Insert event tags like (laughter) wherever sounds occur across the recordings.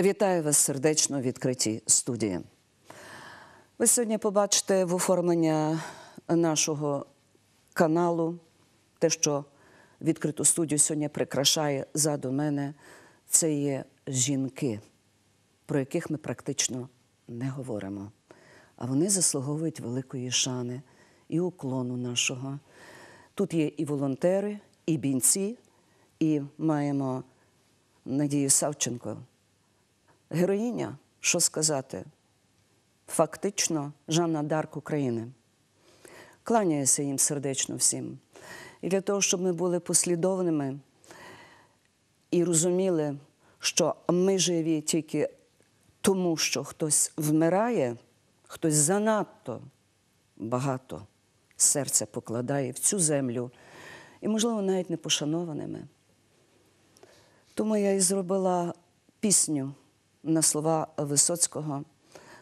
Вітаю вас сердечно у відкритій студії. Ви сьогодні побачите в оформлення нашого каналу те, що відкриту студію сьогодні прикрашає ззаду мене. Це є жінки, про яких ми практично не говоримо. А вони заслуговують великої шани і уклону нашого. Тут є і волонтери, і бійці, і маємо Надію Савченко. Героїня, що сказати, фактично Жанна Дарк України. Кланяюся їм сердечно всім. І для того, щоб ми були послідовними і розуміли, що ми живі тільки тому, що хтось вмирає, хтось занадто багато серця покладає в цю землю, і, можливо, навіть не пошанованими. Тому я і зробила пісню на слова Висоцького,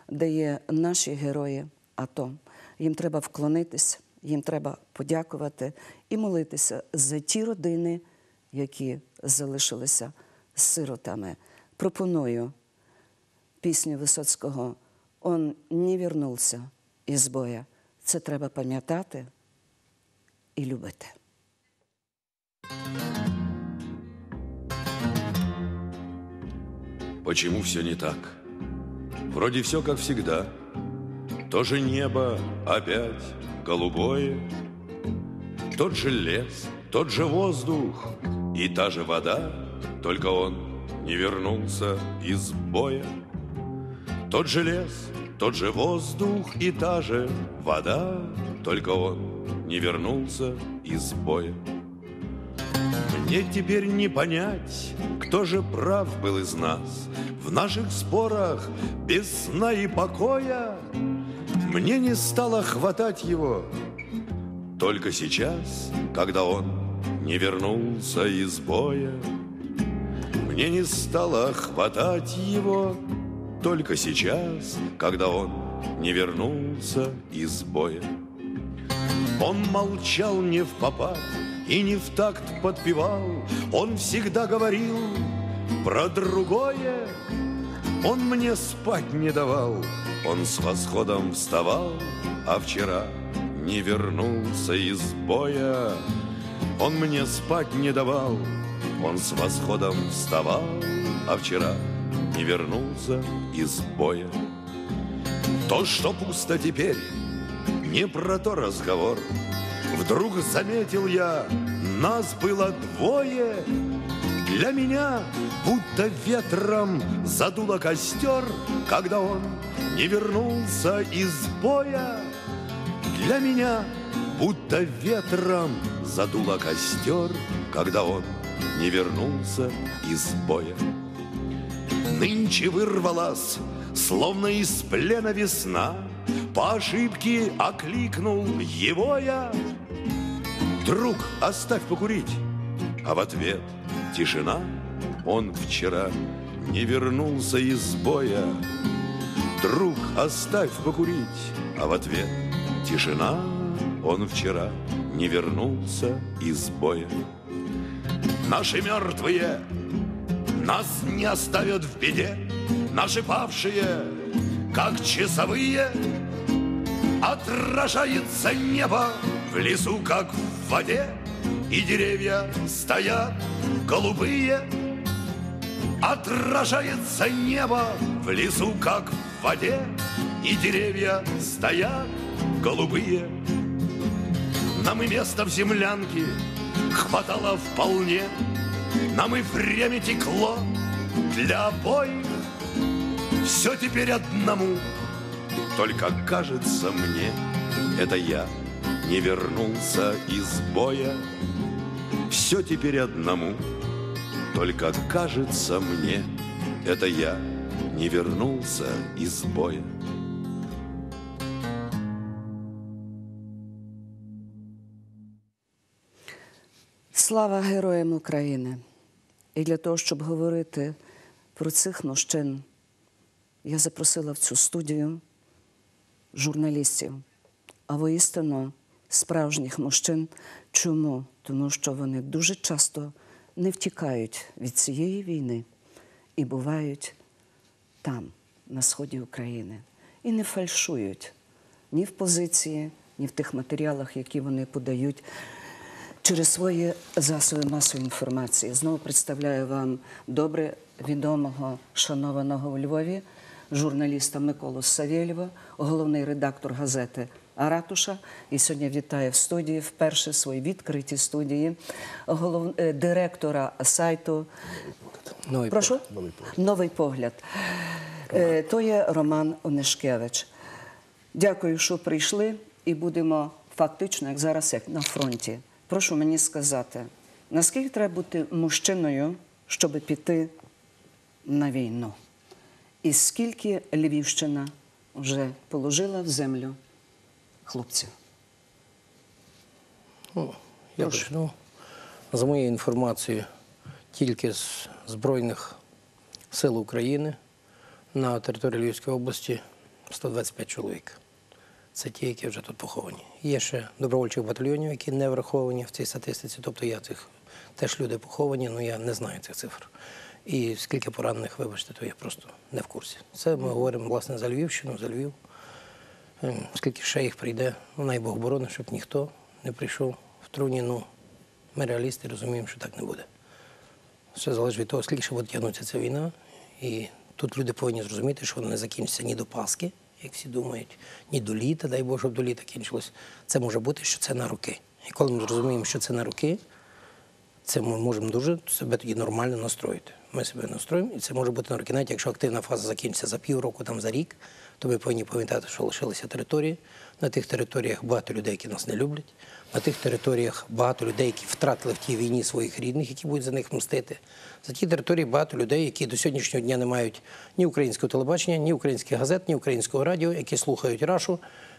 де є наші герої АТО. Їм треба вклонитись, їм треба подякувати і молитися за ті родини, які залишилися сиротами. Пропоную пісню Висоцького Он не вернувся із боя. Це треба пам'ятати і любити. Почему все не так? Вроде все как всегда. То же небо опять голубое, Тот же лес, тот же воздух и та же вода, Только он не вернулся из боя. Тот же лес, тот же воздух и та же вода, Только он не вернулся из боя. Мне теперь не понять, кто же прав был из нас В наших спорах без сна и покоя. Мне не стало хватать его Только сейчас, когда он не вернулся из боя. Мне не стало хватать его Только сейчас, когда он не вернулся из боя. Он молчал не в попад и не в такт подпевал, Он всегда говорил про другое. Он мне спать не давал, он с восходом вставал, А вчера не вернулся из боя. Он мне спать не давал, он с восходом вставал, А вчера не вернулся из боя. То, что пусто теперь, не про то разговор. Вдруг заметил я, нас было двое. Для меня будто ветром задуло костер, Когда он не вернулся из боя. Для меня будто ветром задуло костер, Когда он не вернулся из боя. Нынче вырвалась, словно из плена весна, По ошибке окликнул его я. Друг, оставь покурить, а в ответ тишина. Он вчера не вернулся из боя. Друг, оставь покурить, а в ответ тишина. Он вчера не вернулся из боя. Наши мертвые нас не оставят в беде, Наши павшие, как часовые, Отражается небо в лесу, как в воде, И деревья стоят голубые. Отражается небо в лесу, как в воде, И деревья стоят голубые. Нам и место в землянке хватало вполне, Нам и время текло для обоих. Все теперь одному, только кажется мне, это я не вернулся из боя. Все теперь одному, только кажется мне, это я не вернулся из боя. Слава героям України! І для того, щоб говорити про цих мужчин, я запросила в цю студію журналістів, а воістину справжніх мужчин. Чому? Тому що вони дуже часто не втікають від цієї війни і бувають там, на сході України, і не фальшують ні в позиції, ні в тих матеріалах, які вони подають через свої засоби масової інформації. Знову представляю вам добре відомого, шанованого у Львові журналіста Миколу Савєлєва, головний редактор газети Аратуша. І сьогодні вітаю в студії вперше в своїй відкритій студії голов... е, директора сайту. Новий Прошу? Новий погляд. Е, То є Роман Онешкевич. Дякую, що прийшли, і будемо фактично, як зараз, як на фронті. Прошу мені сказати, наскільки треба бути мужчиною, щоб піти на війну? І скільки Львівщина вже положила в землю хлопців? Ну, я Прошу. почну. За моєю інформацією, тільки з Збройних сил України на території Львівської області 125 чоловік. Це ті, які вже тут поховані. Є ще добровольчих батальйонів, які не враховані в цій статистиці. Тобто я цих теж люди поховані, але я не знаю цих цифр. І скільки поранених, вибачте, то я просто не в курсі. Це ми говоримо власне за Львівщину, за Львів. Ем, Скільки ще їх прийде, ну най Бог борони, щоб ніхто не прийшов в труні. Ну, ми реалісти розуміємо, що так не буде. Все залежить від того, скільки ще буде тягнутися ця війна. І тут люди повинні зрозуміти, що вона не закінчиться ні до Пасхи, як всі думають, ні до літа, дай Боже, щоб до літа кінчилось. Це може бути, що це на роки. І коли ми зрозуміємо, що це на роки, це ми можемо дуже себе тоді нормально настроїти. Ми себе настроїмо, і це може бути на роки. Навіть якщо активна фаза закінчиться за півроку, там за рік, то ми повинні пам'ятати, що лишилися території. На тих територіях багато людей, які нас не люблять. На тих територіях багато людей, які втратили в тій війні своїх рідних, які будуть за них мстити. За ті території багато людей, які до сьогоднішнього дня не мають ні українського телебачення, ні українських газет, ні українського радіо, які слухають рашу,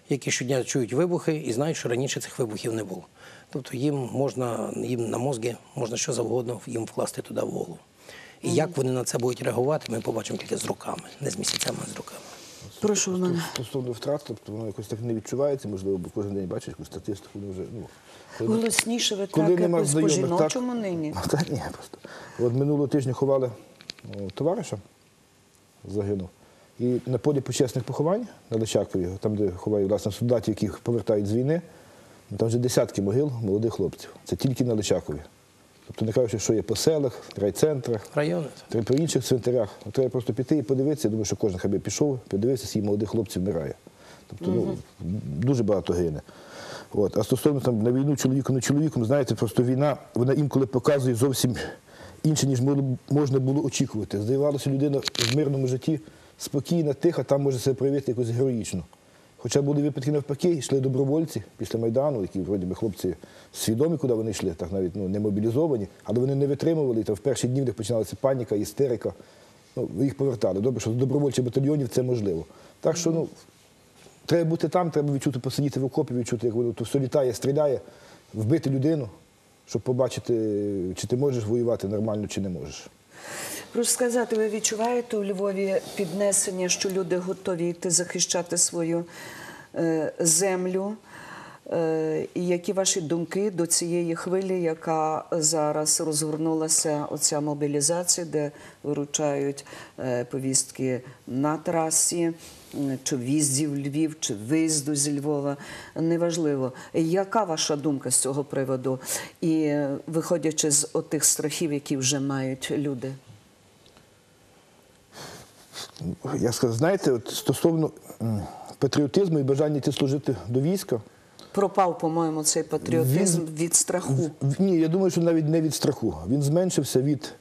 які щодня чують вибухи і знають, що раніше цих вибухів не було. Тобто їм можна, їм на мозги можна що завгодно їм вкласти туди в голову. І як вони на це будуть реагувати, ми побачимо тільки з роками, не з місяцями, а з роками. Прошу мене. Стосовно втрат, тобто воно якось так не відчувається, можливо, бо кожен день бачиш якусь статистику, вже ну. коли- Голосніше ви коли так нема якось знайомих, так? по-жіночому нині. Ну, Та ні, просто. От минулого тижня ховали о, товариша, загинув. І на полі почесних поховань на Личакові, там, де ховають власне солдатів, яких повертають з війни, ну, там вже десятки могил молодих хлопців. Це тільки на Личакові. Тобто не кажучи, що є по селах, райцентрах, Райони. По інших цвинтарях. Ну, Треба просто піти і подивитися. Я думаю, що кожен хай би пішов, подивився, скільки молодих хлопців вмирає. Тобто ну, дуже багато гине. От. А стосовно там, на війну чоловіком не чоловіком, знаєте, просто війна вона інколи показує зовсім інше, ніж можна було очікувати. Здавалося, людина в мирному житті спокійна, тиха, там може себе проявити якось героїчно. Хоча були випадки навпаки, йшли добровольці після Майдану, які вроді би хлопці свідомі, куди вони йшли, так навіть ну, не мобілізовані, але вони не витримували, і там в перші дні в них починалася паніка, істерика. Ну, їх повертали. Добре, що з добровольчих батальйонів це можливо. Так що ну, треба бути там, треба відчути, посидіти в окопі, відчути, як воно все літає, стріляє, вбити людину, щоб побачити, чи ти можеш воювати нормально, чи не можеш. Прошу сказати, ви відчуваєте у Львові піднесення, що люди готові йти захищати свою е, землю? Е, і які ваші думки до цієї хвилі, яка зараз розгорнулася, оця мобілізація, де виручають е, повістки на трасі, чи в'їзді в Львів, чи виїзду з Львова, неважливо. Яка ваша думка з цього приводу? І виходячи з отих страхів, які вже мають люди? Я сказав, знаєте, от стосовно патріотизму і бажання йти служити до війська, Пропав, по-моєму, цей патріотизм від страху. В- Ні, я думаю, що навіть не від страху. Він зменшився від,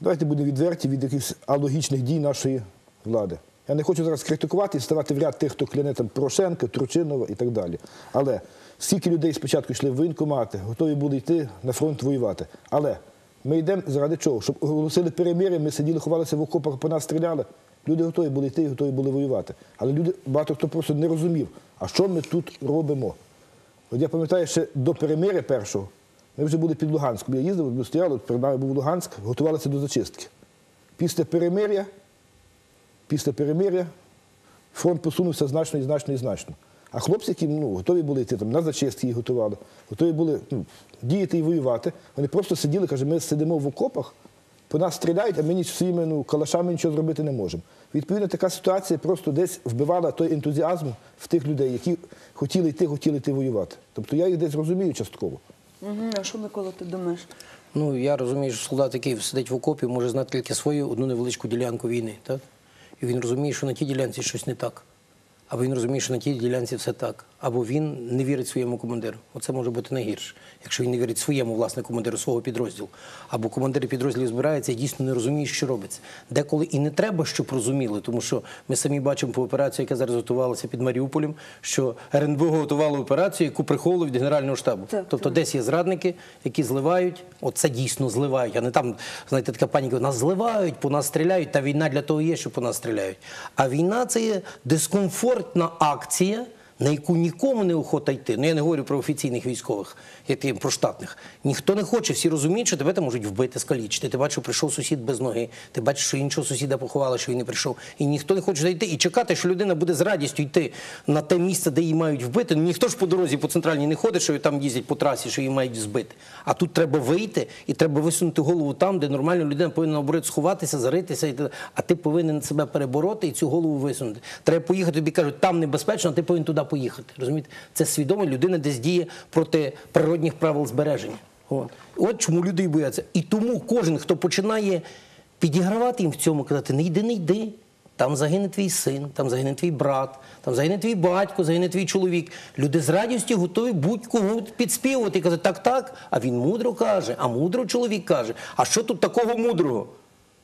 давайте будемо відверті, від якихось алогічних дій нашої влади. Я не хочу зараз критикувати і ставати в ряд тих, хто кляне там Порошенка, Турчинова і так далі. Але скільки людей спочатку йшли в воєнкомати, готові були йти на фронт воювати. Але ми йдемо заради чого? Щоб оголосили перемир'я, ми сиділи, ховалися в окопах, по нас стріляли. Люди готові були йти готові були воювати. Але люди, багато хто просто не розумів, а що ми тут робимо. От я пам'ятаю, ще до перемиря першого ми вже були під Луганськом. Я їздив, стояли, перед нами був Луганськ, готувалися до зачистки. Після перемиря, після перемиря фронт посунувся значно і значно і значно. А хлопці, які ну, готові були йти там, на зачистки їх готували, готові були ну, діяти і воювати, вони просто сиділи, каже, ми сидимо в окопах по нас стріляють, а ми ні своїми ну, калашами нічого зробити не можемо. Відповідно, така ситуація просто десь вбивала той ентузіазм в тих людей, які хотіли йти, хотіли йти воювати. Тобто я їх десь розумію частково. Угу. А що, Микола, ти думаєш? Ну, я розумію, що солдат, який сидить в окопі, може знати тільки свою одну невеличку ділянку війни. Так? І він розуміє, що на тій ділянці щось не так. Або він розуміє, що на тій ділянці все так. Або він не вірить своєму командиру. Оце може бути найгірше, якщо він не вірить своєму власне командиру свого підрозділу. Або командири підрозділів збираються і дійсно не розуміють, що робиться. Деколи і не треба, щоб розуміли, тому що ми самі бачимо по операції, яка зараз готувалася під Маріуполем, що РНБО готувало операцію, яку приховували від Генерального штабу. Так, тобто, десь є зрадники, які зливають. Оце дійсно зливають. А не там, знаєте, така паніка, нас зливають, по нас стріляють. Та війна для того є, що по нас стріляють. А війна це є дискомфортна Ordneraktien На яку нікому не охота йти. Ну я не говорю про офіційних військових, як я про штатних. Ніхто не хоче, всі розуміють, що тебе там можуть вбити, скалічити. Ти бачиш, що прийшов сусід без ноги. Ти бачиш, що іншого сусіда поховали, що він не прийшов. І ніхто не хоче йти. І чекати, що людина буде з радістю йти на те місце, де її мають вбити. Ну ніхто ж по дорозі по центральній не ходить, що там їздять по трасі, що її мають збити. А тут треба вийти і треба висунути голову там, де нормальна людина повинна наоборот сховатися, заритися. І а ти повинен себе перебороти і цю голову висунути. Треба поїхати, тобі кажуть, там небезпечно, а ти повинен туди поїхати. Розумієте? Це свідомо людина десь діє проти природних правил збереження. От. От чому люди і бояться. І тому кожен, хто починає підігравати їм в цьому, казати, не йди, не йди. Там загине твій син, там загине твій брат, там загине твій батько, загине твій чоловік. Люди з радістю готові будь-кому підспівувати і казати, так, так. А він мудро каже, а мудро чоловік каже. А що тут такого мудрого?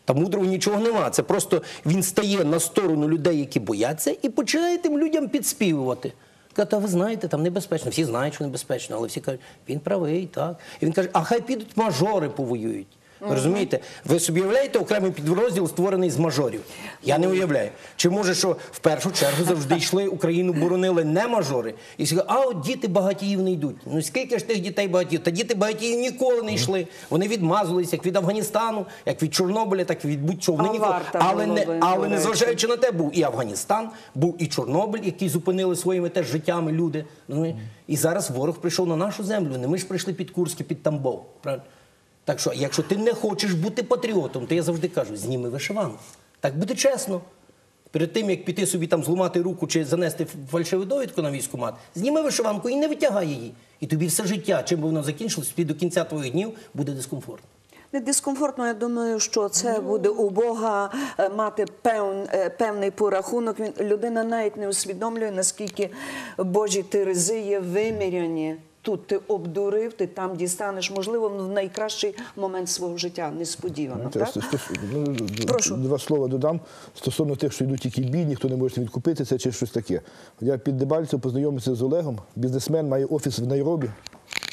Та мудрого нічого нема. Це просто він стає на сторону людей, які бояться, і починає тим людям підспівувати. Каже, та ви знаєте, там небезпечно. Всі знають, що небезпечно, але всі кажуть, він правий, так. І він каже, а хай підуть мажори повоюють. Розумієте? Ви собі уявляєте окремий підрозділ, створений з мажорів? Я не уявляю. Чи може, що в першу чергу завжди йшли Україну, боронили не мажори, і сказали, а от діти багатіїв не йдуть. Ну скільки ж тих дітей багатіїв? Та діти багатіїв ніколи не йшли. Вони відмазувалися як від Афганістану, як від Чорнобиля, так і від будь-чого. Вони ніколи. Але не але до не зважаючи на те, був і Афганістан, був і Чорнобиль, який зупинили своїми теж життями люди. розумієте? І зараз ворог прийшов на нашу землю. Не ми ж прийшли під Курськ і під Тамбов. Правильно? Так що, якщо ти не хочеш бути патріотом, то я завжди кажу, зніми вишиванку. Так буде чесно. Перед тим, як піти собі там зламати руку чи занести фальшиву довідку на військкомат, зніми вишиванку і не витягай її. І тобі все життя, чим би воно закінчилось, до кінця твоїх днів буде дискомфортно. Не дискомфортно, я думаю, що це буде у Бога е, мати певн, е, певний порахунок. Він людина навіть не усвідомлює, наскільки Божі терези є виміряні. Тут ти обдурив, ти там дістанеш, можливо, в найкращий момент свого життя, несподівано. Так? ну, Прошу. Два слова додам стосовно тих, що йдуть тільки бій, ніхто не може відкупити це чи щось таке. Я під Дебальцем познайомився з Олегом, бізнесмен, має офіс в Найробі.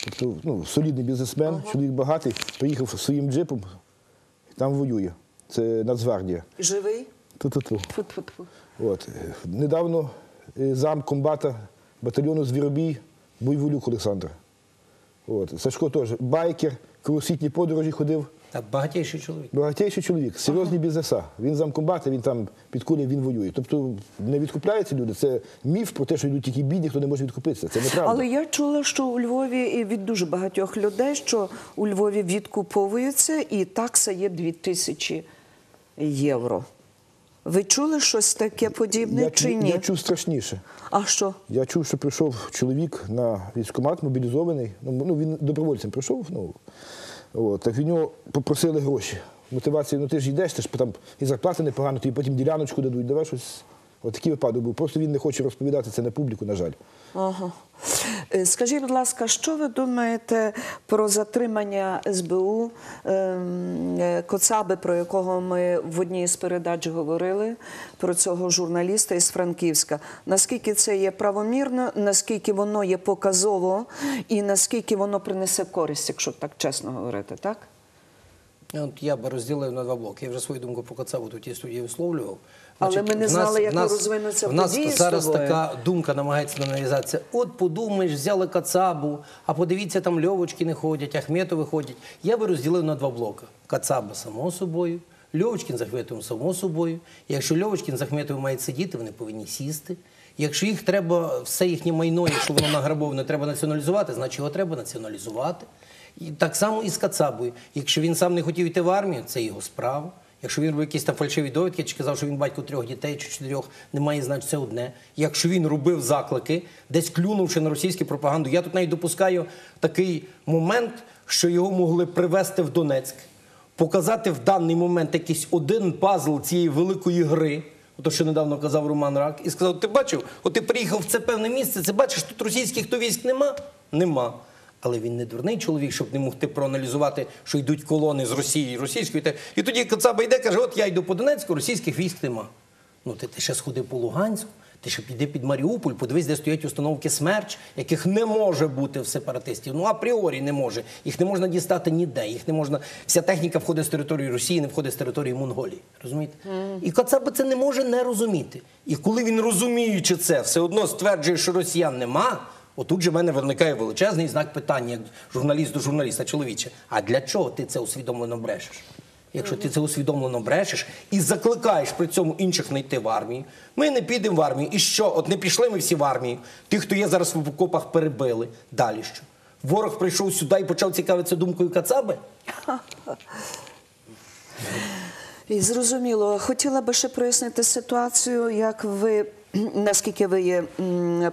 Тобто ну, солідний бізнесмен, чоловік багатий, приїхав своїм джипом, і там воює. Це Нацгвардія. Живий? Ту-ту-ту. От. Недавно е, зам комбата батальйону Звіробій Буйволюк Олександр. От. Сашко теж байкер, кругосвітні подорожі ходив. Так, багатійший чоловік. Багатейший чоловік, серйозні бізнеса. Він замкомбата, він там під кулі, він воює. Тобто не відкупляються люди. Це міф про те, що йдуть тільки бідні, хто не може відкупитися. Це неправда. Але я чула, що у Львові і від дуже багатьох людей, що у Львові відкуповуються, і такса є 2000 євро. Ви чули щось таке подібне я, чи ні? я чув страшніше. А що? Я чув, що прийшов чоловік на військкомат, мобілізований. Ну, ну він добровольцем прийшов. Ну, от, так від нього попросили гроші. Мотивація, ну ти ж йдеш, ти ж там і зарплати непогано, тобі потім діляночку дадуть, давай щось. От випадок був. Просто він не хоче розповідати це на публіку, на жаль. Е, Скажіть, будь ласка, що ви думаєте про затримання СБУ ем, е, Коцаби, про якого ми в одній з передач говорили, про цього журналіста із Франківська? Наскільки це є правомірно, наскільки воно є показово і наскільки воно принесе користь, якщо так чесно говорити, так? От я би розділив на два блоки. Я вже свою думку про Кацаву тут і студії висловлював. Але ми не знали, як в нас, розвинуться В нас події з зараз тобою. така думка намагається нав'язатися. От подумаєш, взяли Кацабу, а подивіться, там Льовочкини ходять, Ахметови ходять. Я би розділив на два блоки. Кацаба, само собою, Льовочкін з Ахметовим, само собою. Якщо Льовочкін з Ахметовим мають сидіти, вони повинні сісти. Якщо їх треба, все їхнє майно, якщо воно награбоване, треба націоналізувати, значить його треба націоналізувати. І так само і з Кацабою. Якщо він сам не хотів йти в армію, це його справа. Якщо він робив якісь там фальшиві довідки, чи казав, що він батько трьох дітей чи чотирьох, немає значить це одне. Якщо він робив заклики, десь клюнувши на російську пропаганду, я тут навіть допускаю такий момент, що його могли привезти в Донецьк, показати в даний момент якийсь один пазл цієї великої гри. То, що недавно казав Роман Рак, і сказав: ти бачив, от ти приїхав в це певне місце, це бачиш, тут російських то військ нема? Нема. Але він не дурний чоловік, щоб не могти проаналізувати, що йдуть колони з Росії, російської. І тоді Кацаба йде, каже: от я йду по Донецьку, російських військ нема. Ну ти, ти ще сходи по Луганську, ти ще піди під Маріуполь, подивись, де стоять установки смерч, яких не може бути в сепаратистів. Ну апріорі не може. Їх не можна дістати ніде. Їх не можна. Вся техніка входить з території Росії, не входить з території Монголії. Розумієте? І Кацаба це не може не розуміти. І коли він розуміючи це, все одно стверджує, що росіян нема. Отут же в мене виникає величезний знак питання, як журналіст до журналіста, чоловіче. А для чого ти це усвідомлено брешеш? Якщо ти це усвідомлено брешеш і закликаєш при цьому інших не йти в армію, ми не підемо в армію. І що? От не пішли ми всі в армію. Тих, хто є зараз в окопах, перебили. Далі що? Ворог прийшов сюди і почав цікавитися думкою Кацаби? І зрозуміло, хотіла би ще прояснити ситуацію, як ви (clears throat) наскільки ви є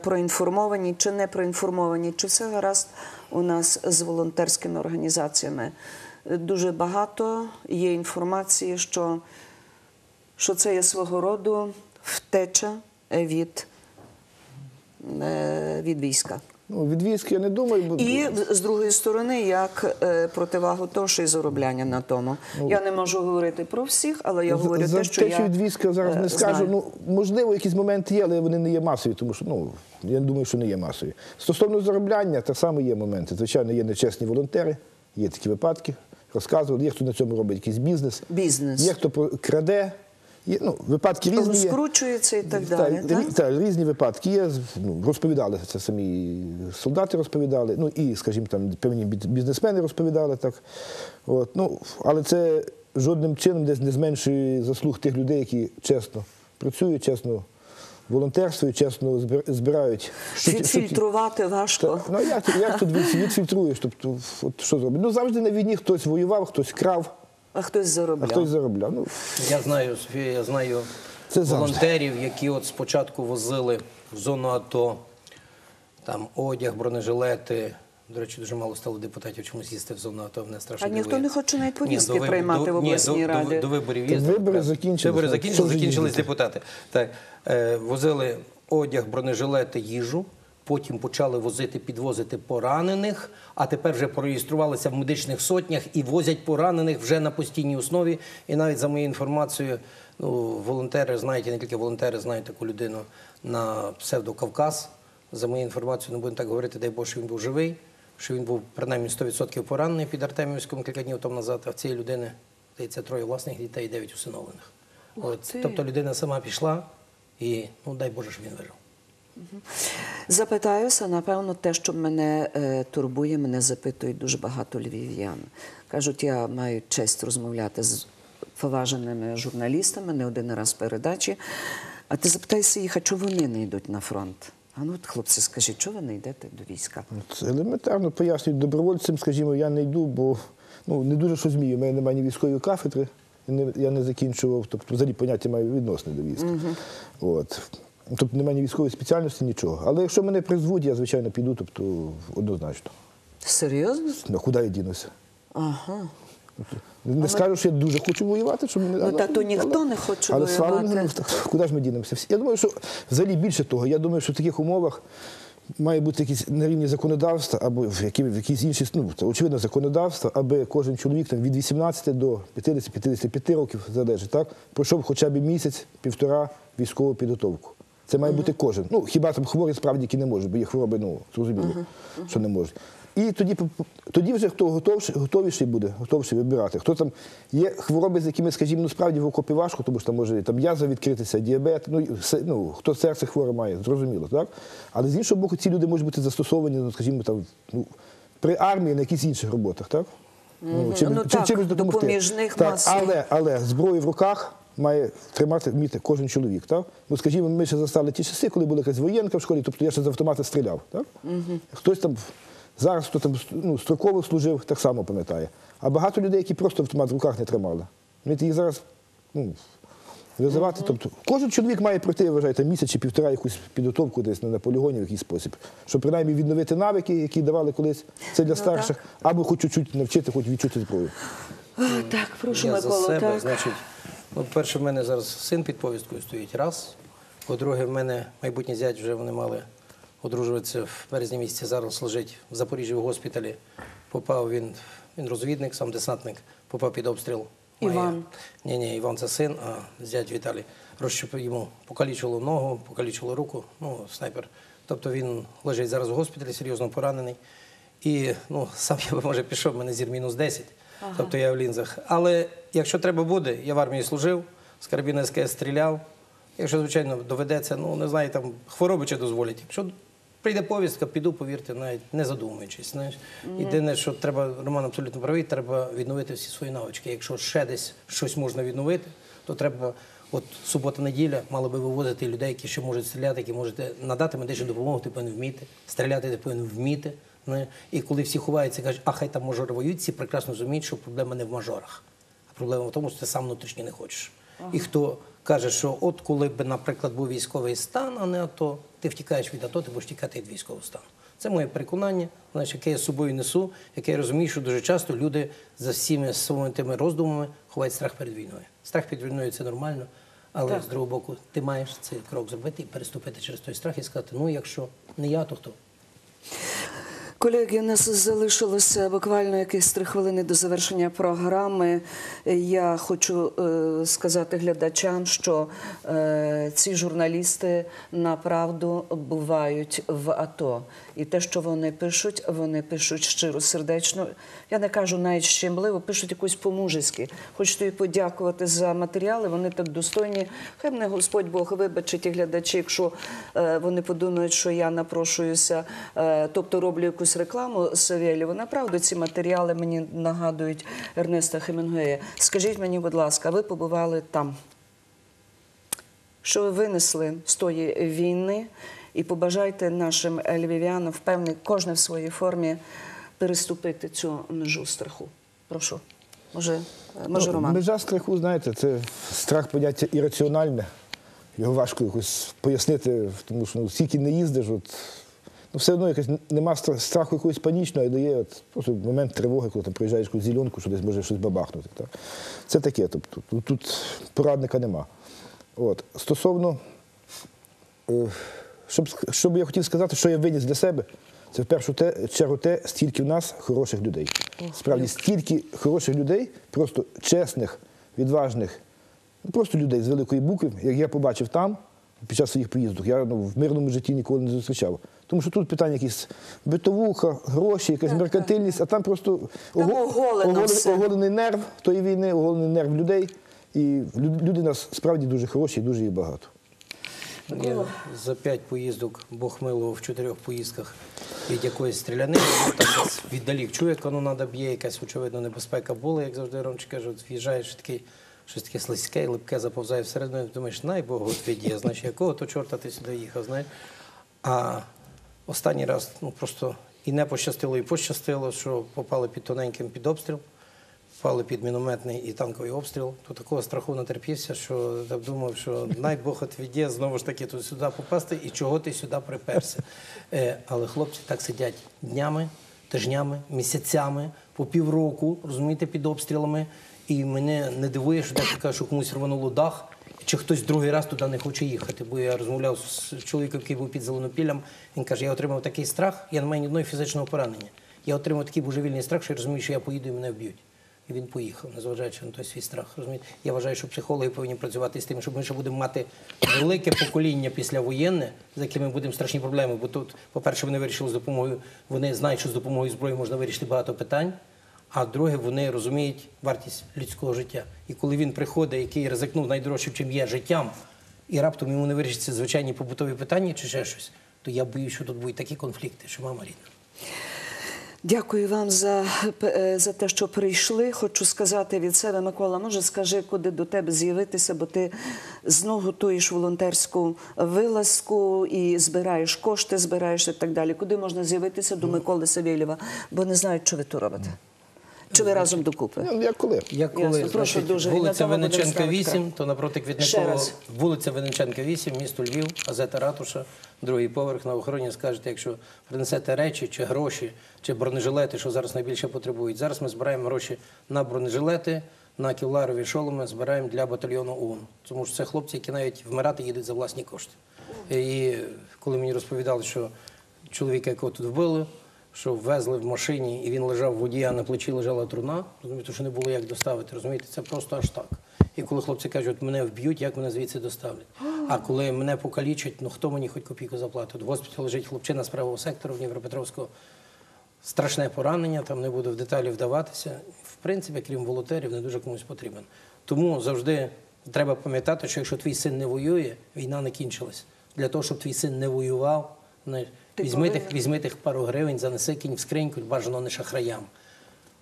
проінформовані чи не проінформовані, чи все гаразд у нас з волонтерськими організаціями. Дуже багато є інформації, що, що це є свого роду втеча від, е, від війська. Ну, від військ я не думаю, бо І з другої сторони, як е, противагу того, що й заробляння на тому. я не можу говорити про всіх, але я говорю Ну, за те, що те, я що від війська зараз е, не скажу. Ну можливо, якісь моменти є, але вони не є масові, тому що ну я думаю, що не є масові. Стосовно заробляння, так само є моменти. Звичайно, є нечесні волонтери, є такі випадки. Розказували, є хто на цьому робить якийсь бізнес, Бізнес. є хто краде. Є, ну, випадки різні є. розкручується і так далі. рі- так? та, різні випадки є. Ну, розповідали це самі солдати розповідали, ну і, скажімо, там певні бі- бізнесмени розповідали так. От, ну, але це жодним чином десь не зменшує заслуг тих людей, які чесно працюють, чесно волонтерствують, чесно збир- збирають. Що ті- Фі- що ті- Фільтрувати важко. Ну як, тут- як тут від- відфільтруєш? Тобто, от що зробити? Ну завжди на війні хтось воював, хтось крав, А хтось а заробляв. хтось заробляв. Ну, Я знаю, Софія, я знаю Це завжди. волонтерів, які от спочатку возили в зону АТО там одяг, бронежилети. До речі, дуже мало стало депутатів чомусь їсти в зону АТО. Мене страшно А ніхто не хоче навіть Ні, повістки до приймати до- в ні, обласній до- до- раді. До, виборів їздили. вибори так. закінчились, Вибори так, закінчились, закінчились депутати. Так, е, возили одяг, бронежилети, їжу. Потім почали возити, підвозити поранених, а тепер вже пореєструвалися в медичних сотнях і возять поранених вже на постійній основі. І навіть за моєю інформацією, ну, волонтери знають, не тільки волонтери знають таку людину на псевдокавказ. За моєю інформацією, не будемо так говорити, дай Боже, що він був живий, що він був принаймні 100% поранений під Артемівськом кілька днів тому назад, а в цієї людини здається, троє власних дітей і дев'ять усиновлених. От, тобто людина сама пішла і ну дай Боже, щоб він вижив. Запитаюся, напевно, те, що мене е, турбує, мене запитують дуже багато львів'ян. Кажуть, я маю честь розмовляти з поваженими журналістами не один раз передачі. А ти запитайся їх, а чого вони не йдуть на фронт? А ну, от, хлопці, скажіть, чого ви не йдете до війська? Це елементарно пояснюють добровольцям, скажімо, я не йду, бо ну, не дуже що змію. У мене немає ні військової кафедри, я не, закінчував, тобто взагалі поняття маю відносне до війська. От. Тобто немає ні військової спеціальності, нічого. Але якщо мене призвуть, я, звичайно, піду, тобто однозначно. Серйозно? Ну, куди я дінуся? Ага. Не скажу, що я дуже хочу воювати, щоб мене. Ну, та то ніхто не хоче але воювати. Богу, куди ж ми дінемося? Я думаю, що взагалі більше того, я думаю, що в таких умовах має бути якісь на рівні законодавства або в, які, в якісь інші, ну, це очевидно, законодавство, аби кожен чоловік там, від 18 до 50-55 років залежить, так, пройшов хоча б місяць, півтора військову підготовку. Це має бути кожен. Ну, хіба там хворі справді, які не можуть, бо є хвороби, ну, зрозуміло, що не можуть. І тоді, тоді вже хто готовший, готовіший буде, готовший вибирати. Хто там є хвороби, з якими, скажімо, ну справді в окопі важко, тому що там може там язва відкритися, діабет, ну, все- ну хто серце хворе має, зрозуміло, так? Але з іншого боку, ці люди можуть бути застосовані, ну, скажімо, там, ну, при армії на якихось інших роботах, так? Ну, Ну, так, допоміжних так, але, але зброю в руках має тримати вміти кожен чоловік. Так? Ну, скажімо, ми ще застали ті часи, коли була якась воєнка в школі, тобто я ще з автомата стріляв. Так? Хтось там Зараз хто там ну, строково служив, так само пам'ятає. А багато людей, які просто автомат в руках не тримали. Ми їх зараз ну, визивати. Тобто, кожен чоловік має пройти, я вважаю, там місяць чи півтора якусь підготовку десь на полігоні в якийсь спосіб, щоб принаймні відновити навики, які давали колись. Це для старших, або хоч чуть-чуть навчити, хоч відчути зброю. Так, прошу, Я за Микола. себе, так. значить, ну, перше, в мене зараз син під повісткою стоїть, раз. По-друге, в мене майбутній зять вже вони мали одружуватися в березні місяці, зараз лежить в Запоріжжі в госпіталі. Попав він, він розвідник, сам десантник, попав під обстріл. Іван. Ні, ні, Іван це син, а зять Віталій. Розщеп йому покалічило ногу, покалічило руку, ну, снайпер. Тобто він лежить зараз в госпіталі, серйозно поранений. І ну, сам я би може пішов, мене зір мінус 10, тобто я в лінзах. Але якщо треба буде, я в армії служив, з карабіна СКС стріляв. Якщо, звичайно, доведеться, ну не знаю, там хвороби чи дозволять. Якщо прийде повістка, піду, повірте, навіть не задумуючись. Знаєш. Єдине, що треба, Роман абсолютно правий, треба відновити всі свої навички. Якщо ще десь щось можна відновити, то треба. От субота-неділя мали би вивозити людей, які ще можуть стріляти, які можуть надати медичну допомогу, ти повинен вміти, стріляти ти повинен вміти. знаєш. І коли всі ховаються кажуть, а хай там мажори воюють, всі прекрасно розуміють, що проблема не в мажорах. А проблема в тому, що ти сам внутрішньо не хочеш. І хто каже, що от коли б, наприклад, був військовий стан, а не АТО, ти втікаєш від АТО, ти будеш тікати від військового стану. Це моє переконання, знаєш, яке я з собою несу, яке я розумію, що дуже часто люди за всіми своїми тими роздумами ховають страх перед війною. Страх перед війною це нормально, але з другого боку, ти маєш цей крок зробити і переступити через той страх і сказати: ну, якщо не я, то хто? Колеги, у нас залишилося буквально якісь три хвилини до завершення програми. Я хочу е, сказати глядачам, що е, ці журналісти направду бувають в АТО. І те, що вони пишуть, вони пишуть щиро, сердечно. Я не кажу навіть щемливо, пишуть якусь по-мужеськи. Хочу тобі подякувати за матеріали. Вони так достойні. Хай мене Господь Бог вибачить і глядачі, якщо е, вони подумають, що я напрошуюся, е, тобто роблю якусь рекламу Савєлєву. Направду ці матеріали мені нагадують Ернеста Хемінгуея. Скажіть мені, будь ласка, ви побували там? Що ви винесли з тої війни? І побажайте нашим львів'янам, впевнений, кожен в своїй формі переступити цю межу страху. Прошу. Може, може Ну, Роман? Межа страху, знаєте, це страх поняття ірраціональне. Його важко якось пояснити, тому що ну, скільки не їздиш, от, ну, все одно якось нема страху якогось панічного, але є от, просто момент тривоги, коли там приїжджаєш якусь зеленку, що десь може щось бабахнути. Так? Це таке, тобто тут, тут порадника нема. От. Стосовно, е, щоб, ск- що я хотів сказати, що я виніс для себе, це в першу те, чергу те, стільки в нас хороших людей. Справді, стільки хороших людей, просто чесних, відважних, ну, просто людей з великої букви, як я побачив там під час своїх поїздок, я ну, в мирному житті ніколи не зустрічав. Тому що тут питання якісь битовуха, гроші, якась меркантильність, а там просто Там оголено оголе- оголений нерв тої війни, оголений нерв людей. І люди у нас справді дуже хороші і дуже їх багато. Я за п'ять поїздок Бог милував в чотирьох поїздках від якоїсь стрілянини. ну, Там десь віддалік чує, як канонада б'є, якась очевидно небезпека була, як завжди Ромчик каже, от в'їжджаєш такий. Щось таке слизьке, липке заповзає всередину, і думаєш, най Бог от відє, значить, якого то чорта ти сюди їхав, знаєш. А останній раз ну, просто і не пощастило, і пощастило, що попали під тоненьким під обстріл, попали під мінометний і танковий обстріл. То такого страху натерпівся, що думав, що най Бог от відє, знову ж таки тут сюди попасти, і чого ти сюди приперся. Е, але хлопці так сидять днями, тижнями, місяцями, по півроку, розумієте, під обстрілами. І мене не дивує, що декілька, що комусь рвануло дах, чи хтось другий раз туди не хоче їхати. Бо я розмовляв з чоловіком, який був під Зеленопіллям. Він каже: я отримав такий страх, я не маю ні одного фізичного поранення. Я отримав такий божевільний страх, що я розумію, що я поїду і мене вб'ють. І він поїхав, незважаючи на той свій страх. Розумієте? Я вважаю, що психологи повинні працювати з тим, щоб ми ще будемо мати велике покоління післявоєнне, з якими будемо страшні проблеми. Бо тут, по-перше, вони вирішили з допомогою, вони знають, що з допомогою зброї можна вирішити багато питань. А друге, вони розуміють вартість людського життя. І коли він приходить, який ризикнув найдорожчим, чим є життям, і раптом йому не вирішиться звичайні побутові питання чи ще щось, то я боюсь, що тут будуть такі конфлікти, що мама рідна. Дякую вам за, е, за те, що прийшли. Хочу сказати від себе, Микола, може, скажи, куди до тебе з'явитися, бо ти знову готуєш волонтерську вилазку і збираєш кошти, збираєш і так далі. Куди можна з'явитися до Миколи Савєлєва? Бо не знають, що ви тут робите. Чи ви разом докупи? Ну, Як коли? Як коли Ясно. Прошу значить, дуже. Вулиця тому будемо Винниченка ставити 8, крапку. то напроти Ще Квітникова, раз. вулиця Винниченка 8, місто Львів, газета Ратуша, другий поверх на охороні. Скажете, якщо принесете речі чи гроші, чи бронежилети, що зараз найбільше потребують. Зараз ми збираємо гроші на бронежилети, на кевларові шоломи, збираємо для батальйону ООН. Тому що це хлопці, які навіть вмирати їдуть за власні кошти. І коли мені розповідали, що чоловіка, якого тут вбили, що везли в машині, і він лежав водія, на плечі лежала труна, розумієте, що не було як доставити. Розумієте, це просто аж так. І коли хлопці кажуть, мене вб'ють, як мене звідси доставлять? А коли мене покалічать, ну хто мені хоч копійку заплатить? В госпіталі лежить хлопчина з правого сектору в Дніпропетровського. Страшне поранення, там не буду в деталі вдаватися. В принципі, крім волонтерів, не дуже комусь потрібен. Тому завжди треба пам'ятати, що якщо твій син не воює, війна не кінчилась. Для того, щоб твій син не воював, візьми тих, візьми тих пару гривень, занеси кинь в скриньку, бажано не шахраям.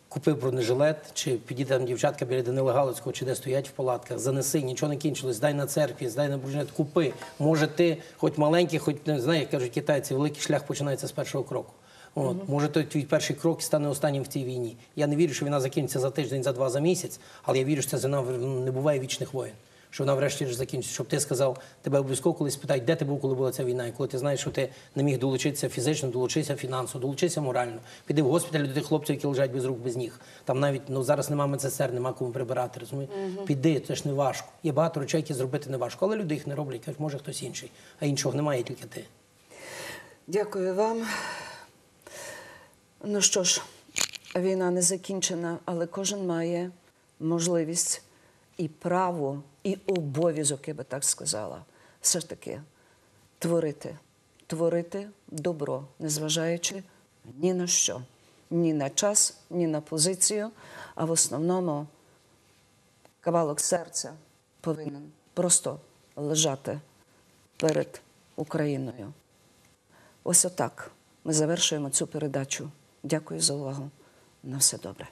Купив бронежилет, чи підійде там дівчатка біля Данила Галицького, чи де стоять в палатках, занеси, нічого не кінчилось, здай на церкві, здай на бронежилет, купи. Може, ти хоч маленький, хоч не знаю, як кажуть китайці, великий шлях починається з першого кроку. От, може, той твій перший крок стане останнім в цій війні. Я не вірю, що війна закінчиться за тиждень, за два, за місяць, але я вірю, що це не буває вічних воїн. Що вона врешті ж закінчиться. Щоб ти сказав, тебе обов'язково колись питають, де ти був, коли була ця війна, і коли ти знаєш, що ти не міг долучитися фізично, долучитися фінансово, долучитися морально. Піди в госпіталь до тих хлопців, які лежать без рук, без ніг. Там навіть ну зараз немає медсестер, нема кому прибирати. Розумієш? Піди, це ж не важко. Є багато речей, які зробити не важко, але люди їх не роблять. Кажуть, може хтось інший, а іншого немає, тільки ти. Дякую вам. Ну що ж, війна не закінчена, але кожен має можливість і право, і обов'язок, я би так сказала, все ж таки творити, творити добро, незважаючи ні на що, ні на час, ні на позицію, а в основному кавалок серця повинен просто лежати перед Україною. Ось отак ми завершуємо цю передачу. Дякую за увагу. На все добре.